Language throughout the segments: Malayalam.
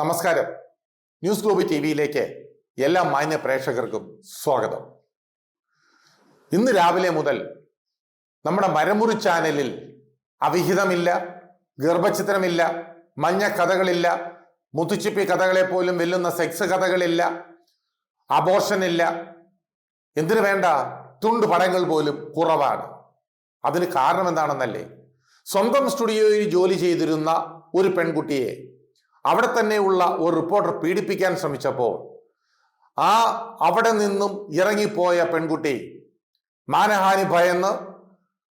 നമസ്കാരം. ന്യൂസ് ഗ്ലോബ് ടി വിയിലേക്ക് എല്ലാ മാന്യ പ്രേക്ഷകർക്കും സ്വാഗതം. ഇന്ന് രാവിലെ മുതൽ നമ്മുടെ മരമുറി ചാനലിൽ അവിഹിതമില്ല ഗർഭചിത്രമില്ല മഞ്ഞ കഥകളില്ല മുത്തുച്ചിപ്പി കഥകളെ പോലും വെല്ലുന്ന സെക്സ് കഥകളില്ല അബോർഷൻ ഇല്ല. എന്തിനു വേണ്ട തുണ്ട് പടങ്ങൾ പോലും കുറവാണ്. അതിന് കാരണം എന്താണെന്നല്ലേ സ്വന്തം സ്റ്റുഡിയോയിൽ ജോലി ചെയ്തിരുന്ന ഒരു പെൺകുട്ടിയെ അവിടെ തന്നെയുള്ള ഒരു റിപ്പോർട്ടർ പീഡിപ്പിക്കാൻ ശ്രമിച്ചപ്പോൾ ആ അവിടെ നിന്നും ഇറങ്ങിപ്പോയ പെൺകുട്ടി മാനഹാനി ഭയന്ന്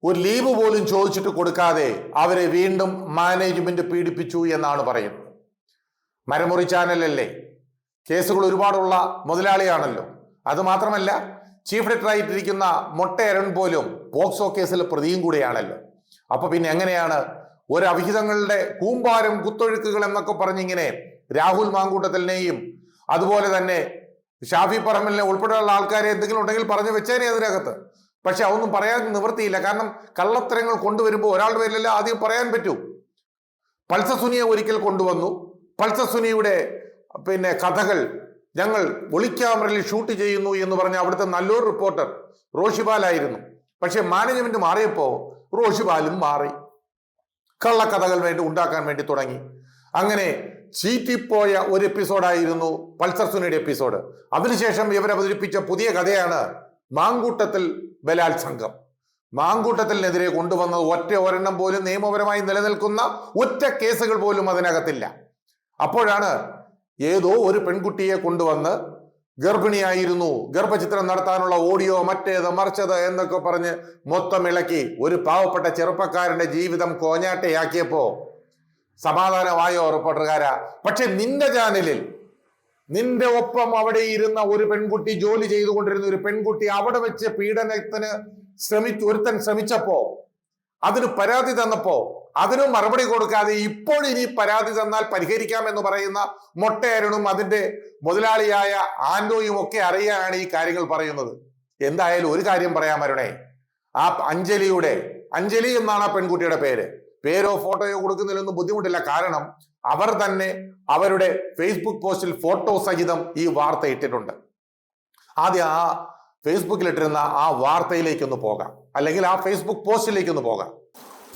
ഒരു ലീവ് പോലും ചോദിച്ചിട്ട് കൊടുക്കാതെ അവരെ വീണ്ടും മാനേജ്മെന്റ് പീഡിപ്പിച്ചു എന്നാണ് പറയുന്നത്. മരമുറി ചാനലല്ലേ കേസുകൾ ഒരുപാടുള്ള മുതലാളിയാണല്ലോ. അത് മാത്രമല്ല ചീഫ് എഡിറ്റർ ആയിട്ടിരിക്കുന്ന മൊട്ടയരൺ പോലും പോക്സോ കേസിലെ പ്രതിയും കൂടിയാണല്ലോ. അപ്പൊ പിന്നെ എങ്ങനെയാണ് ഒരു അവിഹിതങ്ങളുടെ കൂമ്പാരം കുത്തൊഴുക്കുകൾ എന്നൊക്കെ പറഞ്ഞിങ്ങനെ രാഹുൽ മാങ്കൂട്ടത്തിനെയും അതുപോലെ തന്നെ ഷാഫി പറമ്പലിനെ ഉൾപ്പെടെയുള്ള ആൾക്കാരെ എന്തെങ്കിലും ഉണ്ടെങ്കിൽ പറഞ്ഞു വെച്ചേനെ അതിനകത്ത്. പക്ഷെ അതൊന്നും പറയാൻ നിവൃത്തിയില്ല. കാരണം കള്ളത്തരങ്ങൾ കൊണ്ടുവരുമ്പോൾ ഒരാളുടെ പേരിലല്ല ആദ്യം പറയാൻ പറ്റൂ. പൾസസുനിയെ ഒരിക്കൽ കൊണ്ടുവന്നു. പൾസസുനിയുടെ പിന്നെ കഥകൾ ഞങ്ങൾ ഒളിക്യാമറയിൽ ഷൂട്ട് ചെയ്യുന്നു എന്ന് പറഞ്ഞ അവിടുത്തെ നല്ലൊരു റിപ്പോർട്ടർ റോഷിബാലായിരുന്നു. പക്ഷെ മാനേജ്മെന്റ് മാറിയപ്പോൾ റോഷിബാലും മാറി. കള്ളക്കഥകൾ വേണ്ടി ഉണ്ടാക്കാൻ വേണ്ടി തുടങ്ങി. അങ്ങനെ ചീറ്റിപ്പോയ ഒരു എപ്പിസോഡായിരുന്നു പൾസർ സുനിയുടെ എപ്പിസോഡ്. അതിനുശേഷം ഇവർ അവതരിപ്പിച്ച പുതിയ കഥയാണ് മാങ്കൂട്ടത്തിൽ ബലാത്സംഗം മാങ്കൂട്ടത്തിനെതിരെ കൊണ്ടുവന്നത് ഒറ്റ ഒരെണ്ണം പോലും നിയമപരമായി നിലനിൽക്കുന്ന ഒറ്റ കേസുകൾ പോലും അതിനകത്തില്ല. അപ്പോഴാണ് ഏതോ ഒരു പെൺകുട്ടിയെ കൊണ്ടുവന്ന് ഗർഭിണിയായിരുന്നു. ഗർഭചിത്രം നടത്താനുള്ള ഓഡിയോ മറ്റേത് മറിച്ചത് എന്നൊക്കെ പറഞ്ഞ് മൊത്തം ഇളക്കി. ഒരു പാവപ്പെട്ട ചെറുപ്പക്കാരന്റെ ജീവിതം കോഞ്ഞാട്ടയാക്കിയപ്പോ സമാധാനമായോ റിപ്പോർട്ടർകാരാ? പക്ഷെ നിന്റെ ചാനലിൽ നിന്റെ ഒപ്പം അവിടെ ഇരുന്ന ഒരു പെൺകുട്ടി ജോലി ചെയ്തുകൊണ്ടിരുന്ന ഒരു പെൺകുട്ടി അവിടെ വെച്ച് പീഡനത്തിന് ശ്രമിച്ചു ഒരുത്തൻ ശ്രമിച്ചപ്പോ അതിന് പരാതി തന്നപ്പോ അതിനും മറുപടി കൊടുക്കാതെ ഇപ്പോൾ ഇനി പരാതി തന്നാൽ പരിഹരിക്കാം എന്ന് പറയുന്ന മൊട്ടയരനും അതിന്റെ മുതലാളിയായ ആന്റോയും ഒക്കെ അറിയാനാണ് ഈ കാര്യങ്ങൾ പറയുന്നത്. എന്തായാലും ഒരു കാര്യം പറയാൻ വരണേ ആ അഞ്ജലിയുടെ അഞ്ജലി എന്നാണ് ആ പെൺകുട്ടിയുടെ പേര്. പേരോ ഫോട്ടോയോ കൊടുക്കുന്നതിലൊന്നും ബുദ്ധിമുട്ടില്ല. കാരണം അവർ തന്നെ അവരുടെ ഫേസ്ബുക്ക് പോസ്റ്റിൽ ഫോട്ടോ സഹിതം ഈ വാർത്ത ഇട്ടിട്ടുണ്ട്. ആദ്യം ആ ഫേസ്ബുക്കിൽ ഇട്ടിരുന്ന ആ വാർത്തയിലേക്കൊന്ന് പോകാം. അല്ലെങ്കിൽ ആ ഫേസ്ബുക്ക് പോസ്റ്റിലേക്കൊന്ന് പോകാം.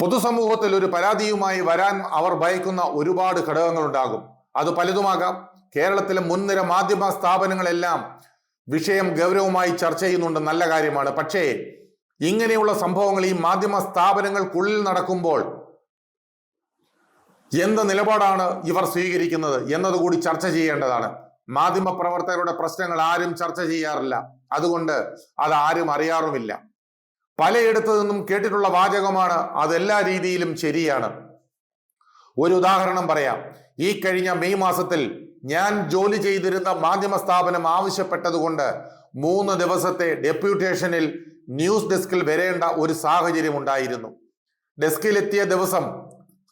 പൊതുസമൂഹത്തിൽ ഒരു പരാതിയുമായി വരാൻ അവർ ഭയക്കുന്ന ഒരുപാട് ഘടകങ്ങളുണ്ടാകും. അത് പലതുമാകാം. കേരളത്തിലെ മുൻനിര മാധ്യമ സ്ഥാപനങ്ങളെല്ലാം വിഷയം ഗൗരവമായി ചർച്ച ചെയ്യുന്നുണ്ട്. നല്ല കാര്യമാണ്. പക്ഷേ ഇങ്ങനെയുള്ള സംഭവങ്ങൾ ഈ മാധ്യമ സ്ഥാപനങ്ങൾക്കുള്ളിൽ നടക്കുമ്പോൾ എന്ത് നിലപാടാണ് ഇവർ സ്വീകരിക്കുന്നത് എന്നതുകൂടി ചർച്ച ചെയ്യേണ്ടതാണ്. മാധ്യമ പ്രവർത്തകരുടെ പ്രശ്നങ്ങൾ ആരും ചർച്ച ചെയ്യാറില്ല. അതുകൊണ്ട് അത് ആരും അറിയാറുമില്ല. പലയിടത്തു നിന്നും കേട്ടിട്ടുള്ള വാചകമാണ് അതെല്ലാ രീതിയിലും ശരിയാണ്. ഒരു ഉദാഹരണം പറയാം. ഈ കഴിഞ്ഞ മെയ് മാസത്തിൽ ഞാൻ ജോലി ചെയ്തിരുന്ന മാധ്യമ സ്ഥാപനം ആവശ്യപ്പെട്ടതുകൊണ്ട് മൂന്ന് ദിവസത്തെ ഡെപ്യൂട്ടേഷനിൽ ന്യൂസ് ഡെസ്കിൽ വരേണ്ട ഒരു സാഹചര്യം ഉണ്ടായിരുന്നു. ഡെസ്കിലെത്തിയ ദിവസം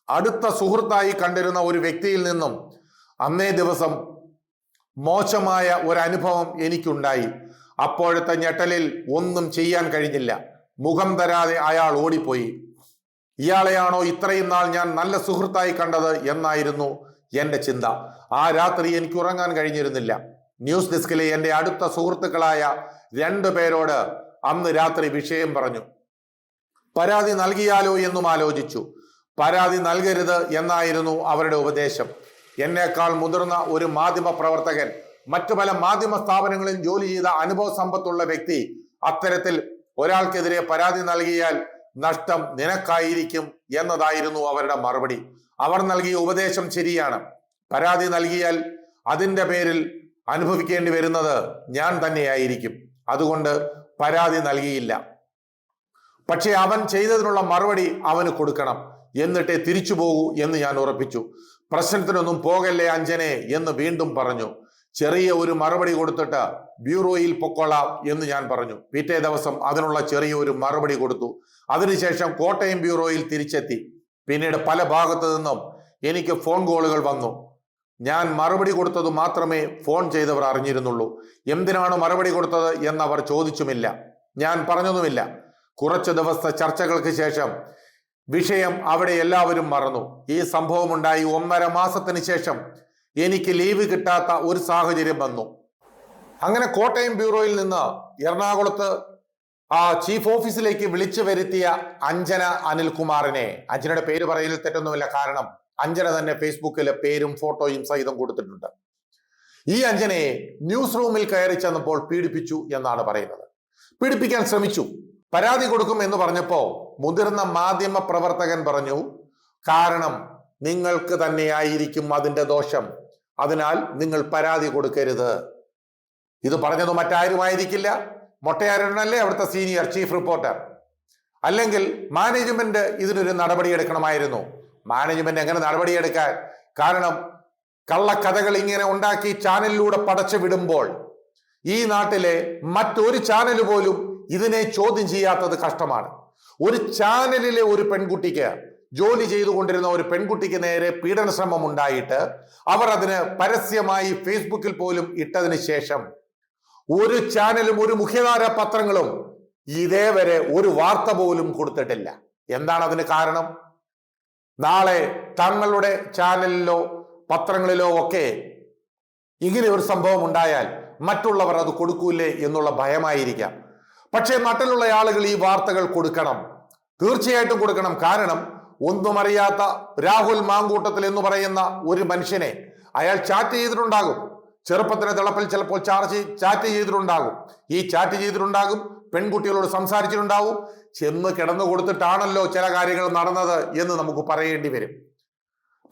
അടുത്ത സുഹൃത്തായി കണ്ടിരുന്ന ഒരു വ്യക്തിയിൽ നിന്നും അന്നേ ദിവസം മോശമായ ഒരു അനുഭവം എനിക്കുണ്ടായി. അപ്പോഴത്തെ ഞെട്ടലിൽ ഒന്നും ചെയ്യാൻ കഴിഞ്ഞില്ല. മുഖം തരാതെ അയാൾ ഓടിപ്പോയി. ഇയാളെയാണോ ഇത്രയും നാൾ ഞാൻ നല്ല സുഹൃത്തായി കണ്ടത് എന്നായിരുന്നു എന്റെ ചിന്ത. ആ രാത്രി എനിക്ക് ഉറങ്ങാൻ കഴിഞ്ഞിരുന്നില്ല. ന്യൂസ് ഡെസ്കിലെ എന്റെ അടുത്ത സുഹൃത്തുക്കളായ രണ്ടു പേരോട് അന്ന് രാത്രി വിഷയം പറഞ്ഞു. പരാതി നൽകിയാലോ എന്നും ആലോചിച്ചു. പരാതി നൽകരുത് എന്നായിരുന്നു അവരുടെ ഉപദേശം. എന്നേക്കാൾ മുതിർന്ന ഒരു മാധ്യമ പ്രവർത്തകൻ മറ്റു പല മാധ്യമ സ്ഥാപനങ്ങളിൽ ജോലി ചെയ്ത അനുഭവ സമ്പത്തുള്ള വ്യക്തി അത്തരത്തിൽ ഒരാൾക്കെതിരെ പരാതി നൽകിയാൽ നഷ്ടം നിനക്കായിരിക്കും എന്നതായിരുന്നു അവരുടെ മറുപടി. അവർ നൽകിയ ഉപദേശം ശരിയാണ്. പരാതി നൽകിയാൽ അതിന്റെ പേരിൽ അനുഭവിക്കേണ്ടി വരുന്നത് ഞാൻ തന്നെയായിരിക്കും. അതുകൊണ്ട് പരാതി നൽകിയില്ല. പക്ഷെ അവൻ ചെയ്തതിനുള്ള മറുപടി അവന് കൊടുക്കണം. എന്നിട്ടേ തിരിച്ചു പോകൂ എന്ന് ഞാൻ ഉറപ്പിച്ചു. പ്രശ്നത്തിനൊന്നും പോകല്ലേ അഞ്ജനെ എന്ന് വീണ്ടും പറഞ്ഞു. ചെറിയ ഒരു മറുപടി കൊടുത്തിട്ട് ബ്യൂറോയിൽ പൊക്കോളാം എന്ന് ഞാൻ പറഞ്ഞു. പിറ്റേ ദിവസം അതിനുള്ള ചെറിയ ഒരു മറുപടി കൊടുത്തു. അതിനുശേഷം കോട്ടയം ബ്യൂറോയിൽ തിരിച്ചെത്തി. പിന്നീട് പല ഭാഗത്തു നിന്നും എനിക്ക് ഫോൺ കോളുകൾ വന്നു. ഞാൻ മറുപടി കൊടുത്തത് മാത്രമേ ഫോൺ ചെയ്തവർ അറിഞ്ഞിരുന്നുള്ളൂ. എന്തിനാണ് മറുപടി കൊടുത്തത് എന്നവർ ചോദിച്ചുമില്ല. ഞാൻ പറഞ്ഞതുമില്ല. കുറച്ച് ദിവസത്തെ ചർച്ചകൾക്ക് ശേഷം വിഷയം അവിടെ എല്ലാവരും മറന്നു. ഈ സംഭവം ഉണ്ടായി ഒന്നര മാസത്തിന് ശേഷം എനിക്ക് ലീവ് കിട്ടാത്ത ഒരു സാഹചര്യം വന്നു. അങ്ങനെ കോട്ടയം ബ്യൂറോയിൽ നിന്ന് എറണാകുളത്ത് ആ ചീഫ് ഓഫീസിലേക്ക് വിളിച്ചു വരുത്തിയ അഞ്ജന അനിൽകുമാറിനെ. അഞ്ജനയുടെ പേര് പറയുന്നതിൽ തെറ്റൊന്നുമില്ല. കാരണം അഞ്ജന തന്നെ ഫേസ്ബുക്കിലെ പേരും ഫോട്ടോയും സഹിതം കൊടുത്തിട്ടുണ്ട്. ഈ അഞ്ജനയെ ന്യൂസ് റൂമിൽ കയറി ചെന്നപ്പോൾ പീഡിപ്പിച്ചു എന്നാണ് പറയുന്നത്. പീഡിപ്പിക്കാൻ ശ്രമിച്ചു. പരാതി കൊടുക്കും എന്ന് പറഞ്ഞപ്പോ മുതിർന്ന മാധ്യമ പ്രവർത്തകൻ പറഞ്ഞു കാരണം നിങ്ങൾക്ക് തന്നെയായിരിക്കും അതിന്റെ ദോഷം. അതിനാൽ നിങ്ങൾ പരാതി കൊടുക്കരുത്. ഇത് പറഞ്ഞത് മറ്റാരുമായിരിക്കില്ല. മൊട്ടയാരനല്ലേ അവിടുത്തെ സീനിയർ ചീഫ് റിപ്പോർട്ടർ അല്ലെങ്കിൽ മാനേജ്മെന്റ് ഇതിനൊരു നടപടി എടുക്കണമായിരുന്നു. മാനേജ്മെന്റ് എങ്ങനെ നടപടിയെടുക്കാൻ കാരണം കള്ളക്കഥകൾ ഇങ്ങനെ ഉണ്ടാക്കി ചാനലിലൂടെ പടച്ചു വിടുമ്പോൾ ഈ നാട്ടിലെ മറ്റൊരു ചാനൽ പോലും ഇതിനെ ചോദ്യം ചെയ്യാത്തത് കഷ്ടമാണ്. ഒരു ചാനലിലെ ഒരു പെൺകുട്ടിക്ക് ജോലി ചെയ്തുകൊണ്ടിരുന്ന ഒരു പെൺകുട്ടിക്ക് നേരെ പീഡന ശ്രമം ഉണ്ടായിട്ട് അവർ അതിന് പരസ്യമായി ഫേസ്ബുക്കിൽ പോലും ഇട്ടതിന് ശേഷം ഒരു ചാനലും ഒരു മുഖ്യധാര പത്രങ്ങളും ഇതേവരെ ഒരു വാർത്ത പോലും കൊടുത്തിട്ടില്ല. എന്താണ് അതിന് കാരണം? നാളെ തങ്ങളുടെ ചാനലിലോ പത്രങ്ങളിലോ ഒക്കെ ഇങ്ങനെ ഒരു സംഭവം ഉണ്ടായാൽ മറ്റുള്ളവർ അത് കൊടുക്കൂലേ എന്നുള്ള ഭയമായിരിക്കാം. പക്ഷേ നാട്ടിലുള്ള ആളുകൾ ഈ വാർത്തകൾ കൊടുക്കണം. തീർച്ചയായിട്ടും കൊടുക്കണം. കാരണം ഒന്നും അറിയാത്ത രാഹുൽ മാങ്കൂട്ടത്തിൽ എന്ന് പറയുന്ന ഒരു മനുഷ്യനെ അയാൾ ചാറ്റ് ചെയ്തിട്ടുണ്ടാകും. ചെറുപ്പത്തിലെ തിളപ്പിൽ ചിലപ്പോൾ ചാർജ് ചാറ്റ് ചെയ്തിട്ടുണ്ടാകും. ഈ ചാറ്റ് ചെയ്തിട്ടുണ്ടാകും പെൺകുട്ടികളോട് സംസാരിച്ചിട്ടുണ്ടാവും ചെന്ന് കിടന്നു കൊടുത്തിട്ടാണല്ലോ ചില കാര്യങ്ങൾ നടന്നത് എന്ന് നമുക്ക് പറയേണ്ടി വരും.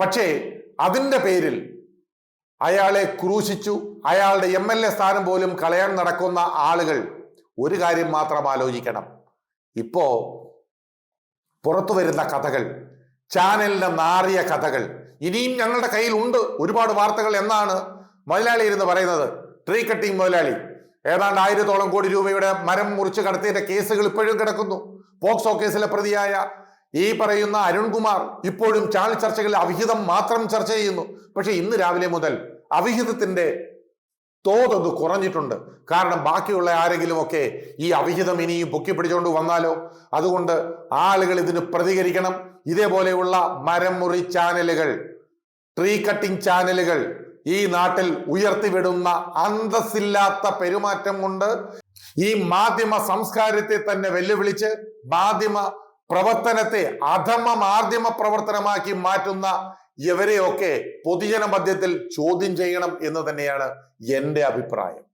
പക്ഷേ അതിന്റെ പേരിൽ അയാളെ ക്രൂശിച്ചു അയാളുടെ എം എൽ എ സ്ഥാനം പോലും കളയാൻ നടക്കുന്ന ആളുകൾ ഒരു കാര്യം മാത്രം ആലോചിക്കണം. ഇപ്പോ പുറത്തു വരുന്ന കഥകൾ ചാനലിന്റെ നാറിയ കഥകൾ. ഇനിയും ഞങ്ങളുടെ കയ്യിൽ ഉണ്ട് ഒരുപാട് വാർത്തകൾ എന്നാണ് മുതലാളി ഇരുന്ന് പറയുന്നത്. ട്രീ കട്ടിംഗ് മുതലാളി ഏതാണ്ട് ആയിരത്തോളം കോടി രൂപയുടെ മരം മുറിച്ച് കടത്തിയതിന്റെ കേസുകൾ ഇപ്പോഴും കിടക്കുന്നു. പോക്സോ കേസിലെ പ്രതിയായ ഈ പറയുന്ന അരുൺകുമാർ ഇപ്പോഴും ചാനൽ ചർച്ചകളിൽ അവിഹിതം മാത്രം ചർച്ച ചെയ്യുന്നു. പക്ഷെ ഇന്ന് രാവിലെ മുതൽ അവിഹിതത്തിന്റെ തോതൊന്ന് കുറഞ്ഞിട്ടുണ്ട്. കാരണം ബാക്കിയുള്ള ആരെങ്കിലും ഒക്കെ ഈ അവിഹിതം ഇനിയും പൊക്കി പിടിച്ചുകൊണ്ട് വന്നാലോ? അതുകൊണ്ട് ആളുകൾ ഇതിന് പ്രതികരിക്കണം. ഇതേപോലെയുള്ള മരം മുറി ചാനലുകൾ ട്രീ കട്ടിംഗ് ചാനലുകൾ ഈ നാട്ടിൽ ഉയർത്തിവിടുന്ന അന്തസ്സില്ലാത്ത പെരുമാറ്റം കൊണ്ട് ഈ മാധ്യമ സംസ്കാരത്തെ തന്നെ വെല്ലുവിളിച്ച് മാധ്യമ പ്രവർത്തനത്തെ അധമ മാധ്യമ പ്രവർത്തനമാക്കി മാറ്റുന്ന ഇവരെയൊക്കെ പൊതുജന മധ്യത്തിൽ ചോദ്യം ചെയ്യണം എന്ന് തന്നെയാണ് എന്റെ അഭിപ്രായം.